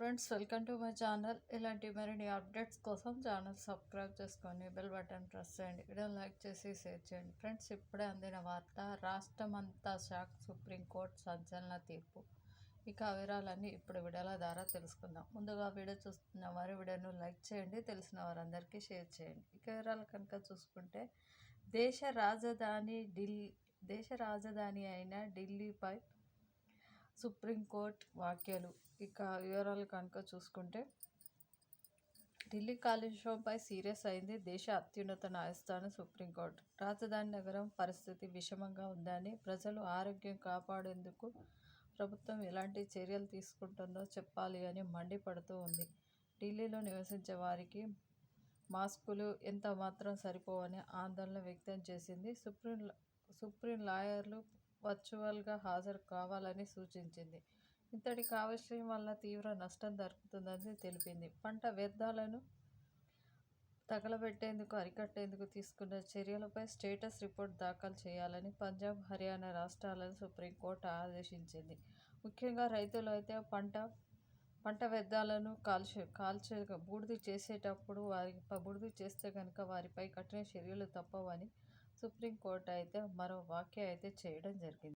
Friends welcome to my channel. ఇలాంటి మరిన్ని updates కోసం ఛానల్ సబ్స్క్రైబ్ చేసుకొని బెల్ బటన్ ప్రెస్ చేయండి. వీడియో లైక్ చేసి షేర్ చేయండి. ఫ్రెండ్స్ ఇప్పుడే అందిన వార్త రాష్ట్రం అంతా షాక్ సుప్రీంకోర్టు సంచలన తీర్పు. ఇక వివరాలన్నీ ఇప్పుడు వీడియోల ద్వారా తెలుసుకుందాం. ముందుగా వీడియో చూస్తున్న వారు వీడియోను లైక్ చేయండి. తెలిసిన వారందరికీ షేర్ చేయండి. ఇక వివరాలు కనుక చూసుకుంటే దేశ రాజధాని ఢిల్లీ దేశ రాజధాని అయిన ఢిల్లీపై సుప్రీంకోర్టు వ్యాఖ్యలు. ఇక వివరాలు కనుక చూసుకుంటే ఢిల్లీ కాలుష్యంపై సీరియస్ అయింది దేశ అత్యున్నత న్యాయస్థానం సుప్రీంకోర్టు రాజధాని నగరం పరిస్థితి విషమంగా ఉందని ప్రజలు ఆరోగ్యం కాపాడేందుకు ప్రభుత్వం ఎలాంటి చర్యలు తీసుకుంటుందో చెప్పాలి అని మండిపడుతూ ఉంది. ఢిల్లీలో నివసించే వారికి మాస్కులు ఎంత మాత్రం సరిపోవని ఆందోళన వ్యక్తం చేసింది సుప్రీం సుప్రీం లాయర్లు వర్చువల్గా హాజరు కావాలని సూచించింది. ఇంతటి కాలుష్యం వల్ల తీవ్ర నష్టం జరుగుతుందని తెలిపింది. పంట వ్యర్థాలను తగలబెట్టేందుకు అరికట్టేందుకు తీసుకున్న చర్యలపై స్టేటస్ రిపోర్ట్ దాఖలు చేయాలని పంజాబ్ హర్యానా రాష్ట్రాలను సుప్రీంకోర్టు ఆదేశించింది. ముఖ్యంగా రైతులు అయితే పంట పంట వ్యర్థాలను కాల్చే కాల్చే బూడిద చేసేటప్పుడు వారి బూడిది చేస్తే కనుక వారిపై కఠిన చర్యలు తప్పవని సుప్రీంకోర్టు అయితే మరో వ్యాఖ్య అయితే చేయడం జరిగింది.